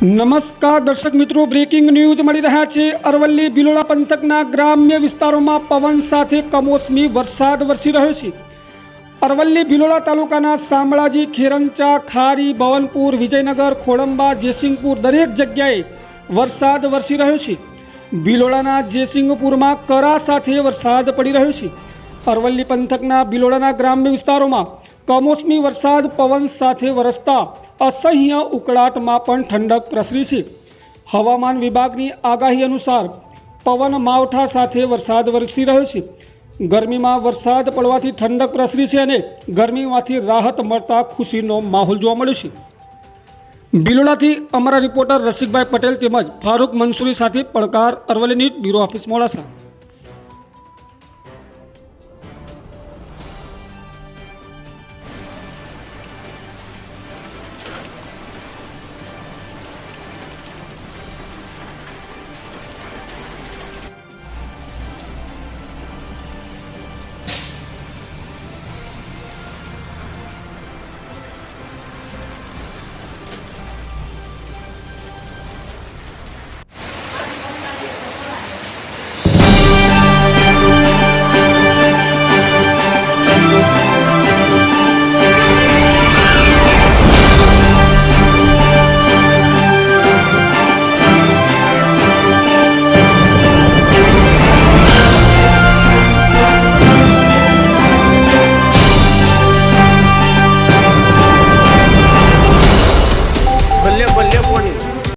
નમસ્કાર દર્શક મિત્રો બ્રેકિંગ ન્યૂઝ મળી રહ્યા છે. અરવલ્લી બિલોડા પંથકના ગ્રામ્ય વિસ્તારોમાં પવન સાથે કમોસમી વરસાદ વરસી રહ્યો છે. અરવલ્લી ભિલોડા તાલુકાના શામળાજી, ખેરંચા, ખારી ભવનપુર વિજયનગર, ખોડંબા, જેસિંગપુર દરેક જગ્યાએ વરસાદ વરસી રહ્યો છે. ભિલોડાના જેસિંગપુરમાં કરા સાથે વરસાદ પડી રહ્યો છે. અરવલ્લી પંથકના ભિલોડાના ગ્રામ્ય વિસ્તારોમાં કમોસમી વરસાદ પવન સાથે વરસતા અસહ્ય ઉકળાટમાં પણ ઠંડક પ્રસરી છે. હવામાન વિભાગની આગાહી અનુસાર પવન માવઠા સાથે વરસાદ વરસી રહ્યો છે. ગરમીમાં વરસાદ પડવાથી ઠંડક પ્રસરી છે અને ગરમીમાંથી રાહત મળતા ખુશીનો માહોલ જોવા મળ્યો છે. બિલોડાથી અમારા રિપોર્ટર રસિકભાઈ પટેલ તેમજ ફારૂક મંસૂરી સાથે પડકાર Aravalli news bureau office Modasa. live, live, live.